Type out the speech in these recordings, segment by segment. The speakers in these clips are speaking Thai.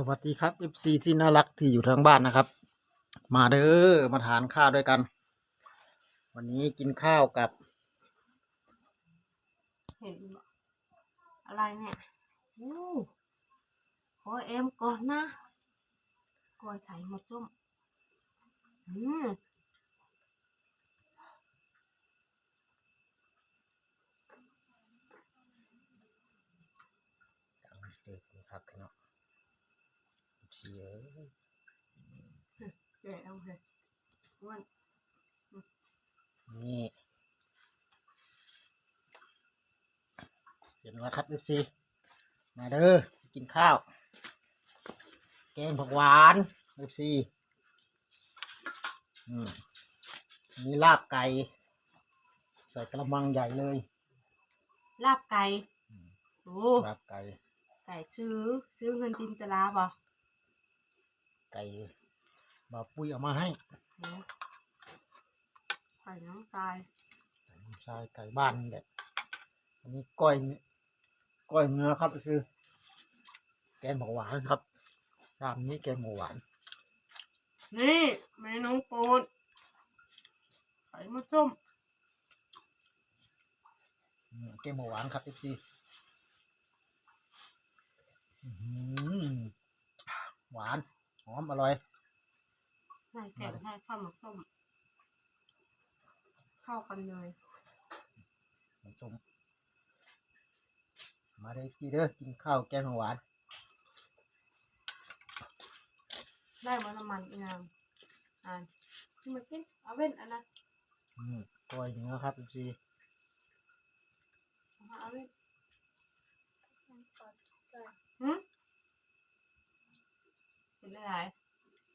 สวัสดีครับ FC ที่น่ารักที่อยู่ทางบ้านนะครับ มาเด้อมาทานข้าวด้วยกัน วันนี้กินข้าวกับเห็นอะไรเนี่ยอู้ขอเอ็มก่อนนะกล้อยไข่มดจุ่มอืม เด็กครับเนาะ FC เอ้ย แกะเอาเลย อ้วนนี่เห็นแล้วครับ FC มาเด้อกินข้าว แกงผักหวาน FC อืมอันนี่ลาบไก่ใส่กระมังใหญ่เลย ลาบไก่โอ้ลาบไก่ไก่ซื้อซื้อเงินจินตลาบ่ไก่บาปุ้ยเอามาให้เนี่ย ไข่น้องตายไก่ลูกชายไก่บ้านนี่แหละอันนี้ก้อยเนื้อก้อยเนื้อครับก็คือ แกงหมูหวานครับรามนี้แกงหมูหวาน นี่เมนูโปรดไข่มดส้มอืมแกงหมูหวานครับพี่หวานหอมอร่อยใส่แกงให้ข้าวหมกส้ม เข้ากันเลยมันชมมาได้จีเด้อกินข้าวแกงหมูหวานได้มาน้ำมันอีกนางอ่านที่มากินเอาเว้นอันนั้นอืมก้อยเนื้อครับพี่เอามาเอาเว้นหืมเป็นได้ไร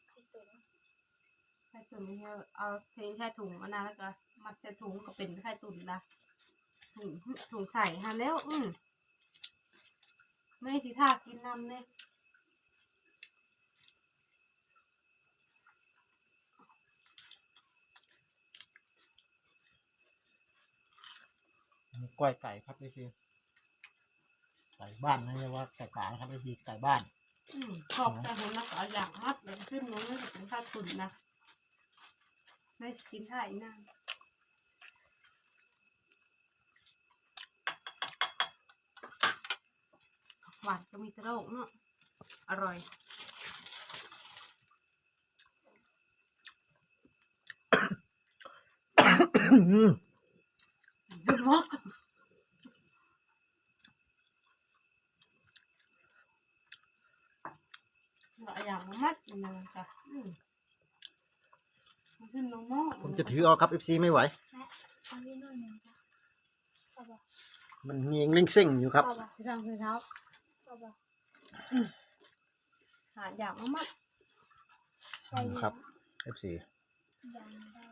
ไข่ตุ๋นนี่เอาเทใส่ถุงอันนั้นแล้วก็ มัดใส่ถุงก็เป็นไข่ตุ๋นละถุงถุงใส่ฮะแล้ว อืมไม่สิท่ากินน้ำเนี่ยมีก้อยไก่ครับพี่ไก่บ้านนะเรียกว่าไก่ป่าครับพี่ไก่บ้านอืมขอบแต่ผมนะก็เอาอย่างมัดแล้วขึ้นนู้นจะเป็นข้าวตุ๋นนะไม่สิกินท่าอีนั่ง หวานก็มีแตะโลกเนาะอร่อยดือดมากเอาอย่างมามัดมันเลยจ้ะมันขึ้นลงหม้อผมจะถือเอาครับ FC ไม่ไหวอันนี้หน่อยงจ้ะเอาบ่มันมีเล่งเส้งอยู่ครับ พี่ทางพี่เท้า เอาบ่หาอย่างมามัดครับ FC ยังได้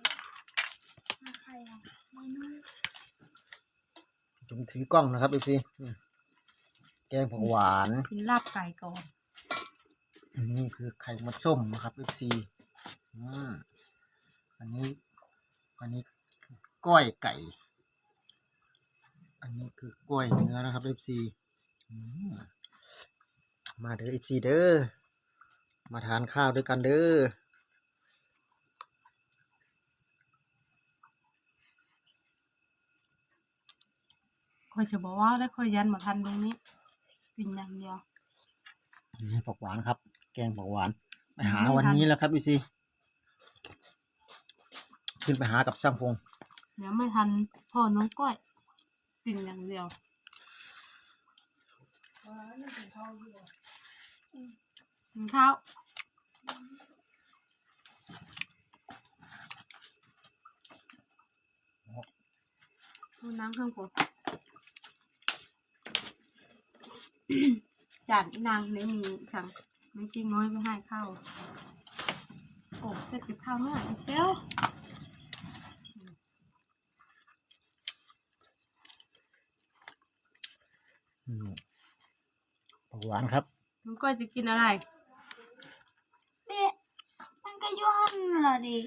ถ้าใครอะไม่นุ่มผมถือกล้องนะครับ FC อืมแกงผักหวานกินลาบไก่ก่อนอันนี้คือไข่มัดส้มนะครับ FC อืมอันนี้ อันนี้ก้อยไก่ อันนี้คือกล้วยเนื้อนะครับ FC อืม มาเด้อ FC เด้อ มาทานข้าวด้วยกันเด้อ คอยจะบอกว่าแล้วคอยยันมาทันตรงนี้กินอย่างเดียวนี่ผักหวานครับ แกงผักหวาน ไปหาวันนี้แล้วครับ FC ขึ้นไปหากับช่างพงเดี๋ยวไม่ทันพ่อน้องก้อยกินอย่างเดียว กินข้าวดูน้ำเครื่องผมจานอีนางไม่มีสั่งไม่ชิงน้อยไม่ให้ข้าวโอ้จะติดข้าวหน่อยเจ้าอืมผักหวานครับน้องก้อยจะกินอะไร เบ๊ะมันก็ย้อนเห รอดิ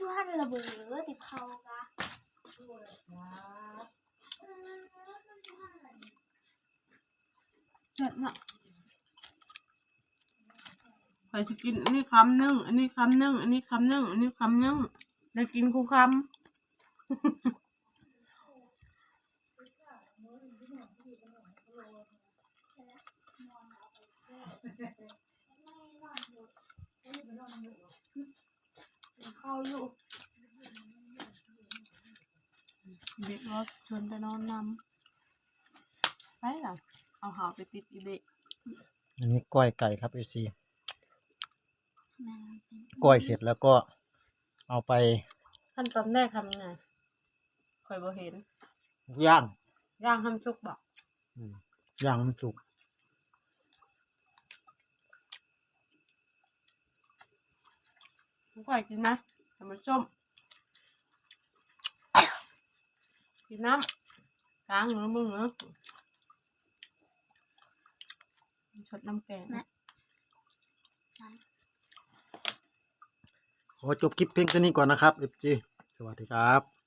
ย้อนระเบิดติดเขากะเผ็ดเนาะไปสกินอันนี้คำนึ่งอันนี้คำนึ่งอันนี้คำนึ่งอันนี้คำนึ่งได้กินคู่คำ เข้าอยู่เด็กรถชวนไปนอนนำไปหรอเอาหาไปติดอีเบะอันนี้ก้อยไก่ครับเอซีแม่เป็นก้อยเสร็จแล้วก็เอาไปขั้นตอนแรกทำยังไงคอยบ่เห็นย่างย่างทำชุกบอกอืมย่างให้มันสุก คอยกินนะทำมันส้มกินน้ำกลางเหนือมึงเหรอชดน้ำแกงนะขอจบคลิปเพียงเท่านี้ก่อนนะครับเอฟจีสวัสดีครับ